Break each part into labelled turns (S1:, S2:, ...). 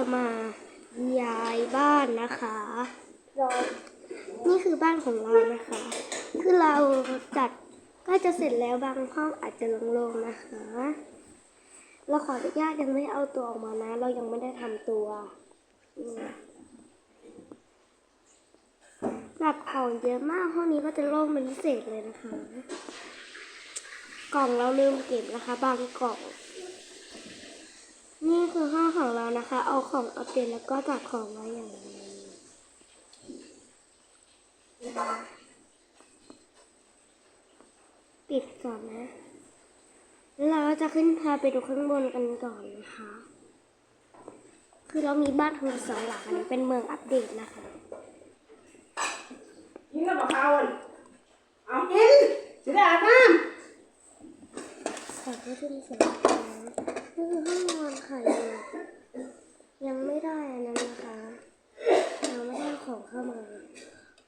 S1: จะมาย้ายบ้านนะคะเรานี่คือบ้านของเรานะคะ คือเราจัดก็จะเสร็จแล้วบางห้องอาจจะโล่งๆนะคะ เราขออนุญาตยังไม่เอาตัวออกมานะ เรายังไม่ได้ทำตัวนี่แบบของเยอะมากห้องนี้ก็จะโล่งเป็นพิเศษเลยนะคะ กล่องเราลืมเก็บนะคะ บางกล่อง นี่คือห้องของเรานะคะ เอาของเอาเปลี่ยนแล้วก็จัดของไว้อย่างนี้ปิดก่อนนะแล้วเราก็จะขึ้นพาไปดูข้างบนกันก่อนนะคะ คือเรามีบ้านทั้งหมดสองหลังอันนี้เป็นเมืองอัปเดตนะคะ
S2: กินแล้วบอกเอาอะเอากินจะได้อาบน้
S1: ขอให้ขึ้นเสร็จแล้วนี่ คือห้องนอนค่ะยังยังไม่ได้อันนั้นนะคะยังไม่ได้ของเข้ามา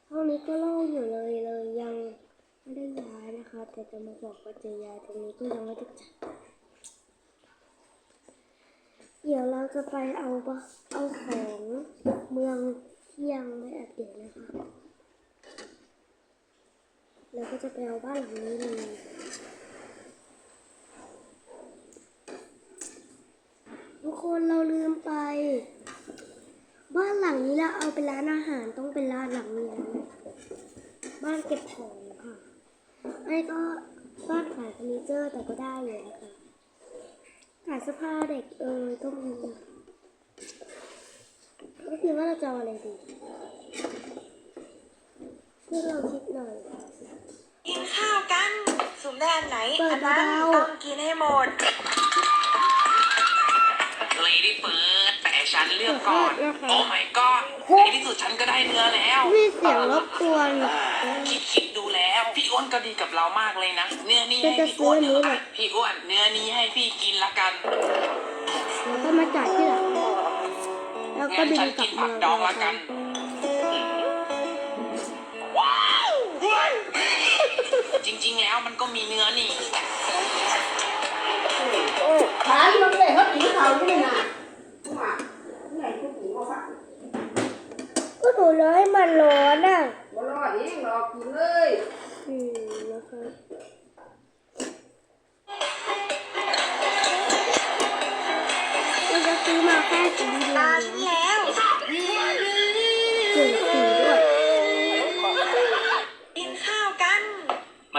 S1: ห้องนี้ก็โล่งอยู่เลยเลยยังไม่ได้ย้ายนะคะ แต่จะมาบอกว่าจะย้ายตรงนี้ก็ยังไม่ได้จัดเดี๋ยวเราจะไปเอาเอาของเมืองที่ยังไม่อัปเดตนะคะแล้วก็จะไปเอาบ้านหลังนี้เลย ทุกคนเราลืมไป บ้า นหลังนี้เราเอาเป็นร้านอาหารต้องเป็นร้านหลังนี้นะบ้านเก็บของค่ะไอ้ก็บ้านขายเฟอร์นิเจอร์แต่ก็ได้อยู่นะคะขายเสื้อผ้าเด็กเออก็มีก็คือว่าเราจะเอาอะไรดีเพื่อเราคิดหน่อย
S3: กินข้าวกันสุ่มได้อันไหน
S1: เปิด
S3: อันนั้น
S1: เบาๆ
S3: ต้องกินให้หมด
S4: เลดี้เฟิร์สแต่ฉันเลือกก่อน
S1: เลือกก่อน
S4: โอ้ my god ในที่สุดฉันก็ได้เนื้อแล้ว
S1: มีเสียงรบกวน
S4: คิดคิดดูแล้ว พี่อ้วนก็ดีกับเรามากเลยนะ เนื้อนี้
S1: ก็
S4: ให้
S1: จะ
S4: พี่อ้วน
S1: ซื้ออันนี้แหละ
S4: พี่อ้วนเนื้อนี้ให้พี่กินละกัน
S1: แล้วก็มาจ่ายที่หลังแล้วก็
S4: งั้น
S1: บิน
S4: ฉัน
S1: กลั
S4: กิ
S1: บ
S4: น
S1: เมื
S4: ผั
S1: อกง
S4: ดอง
S1: นะ
S4: ละ
S1: คะ
S4: กันว้าวจริง ๆ แล้วมันก็มีเนื้อนี่ำ
S2: ขายมันเลยเขาผีเขาที่นี่นะว่าไหนกูผีมาฝาก
S1: ก็ห นูร้อยมันร้อนอะ
S2: บ่รอดเองหรอกกินเลย
S1: อืมนะคะเราจะซื้อมาแค่สีเดียว
S3: ตา
S1: นะ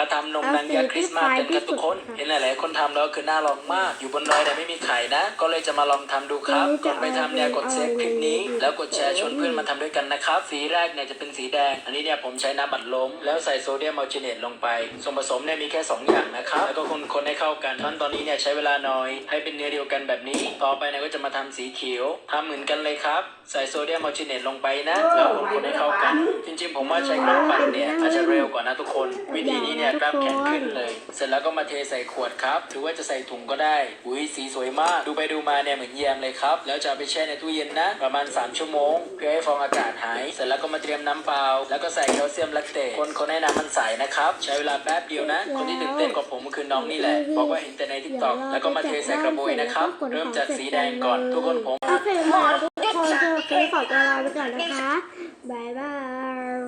S4: มาทำนมนันยาคริสต์มาสกันครับทุกคน เห็นหลายๆคนทำแล้วคือน่าลองมาก อยู่บนดอยแต่ไม่มีไข่นะ ก็เลยจะมาลองทำดูครับ ก่อนไปทำเนี่ยกดเซฟคลิปนี้ แล้วกดแชร์ชวนเพื่อนมาทำด้วยกันนะครับ สีแรกเนี่ยจะเป็นสีแดง อันนี้เนี่ยผมใช้น้ำบัดลม แล้วใส่โซเดียมอัลจิเนตลงไป ส่วนผสมเนี่ยมีแค่ 2 อย่างนะครับ แล้วก็คนๆให้เข้ากันขั้นตอนนี้เนี่ยใช้เวลาน้อย ให้เป็นเนื้อเดียวกันแบบนี้ ต่อไปเนี่ยก็จะมาทำสีเขียวทำเหมือนกันเลยครับ ใส่โซเดียมอัลจิเนตลงไปนะ แล้วคนๆให้เข้ากัน จริงๆ ผมว่าใช้เครื่องปั่นเนี่ยอาจจะเร็วกว่านะทุกคน วิธีนี้เนี่ยกล้ามแข็งขึ้นเลย เสร็จแล้วก็มาเทใส่ขวดครับ หรือว่าจะใส่ถุงก็ได้ อุ้ยสีสวยมาก ดูไปดูมาเนี่ยเหมือนแยมเลยครับ แล้วจะเอาไปแช่ในตู้เย็นนะ ประมาณ 3 ชั่วโมง เพื่อให้ฟองอากาศหาย เสร็จแล้วก็มาเตรียมน้ำเปล่า แล้วก็ใส่แคลเซียมแลคเตตคนคนให้น้ำมันใสนะครับ ใช้เวลาแป๊บเดียวนะ คนที่ตื่นเต้นกว่าผมก็คือน้องนี่แหละ บอกว่าเห็นแต่ในทิกตอกแล้วก็มาเทใส่กระบวยนะครับ เริ่มจากสีแดงก่อน ทุกคนผม
S1: โอเคค่ะทุกคนเจอเคสขอตัวลาไปก่อนนะคะบ๊ายบาย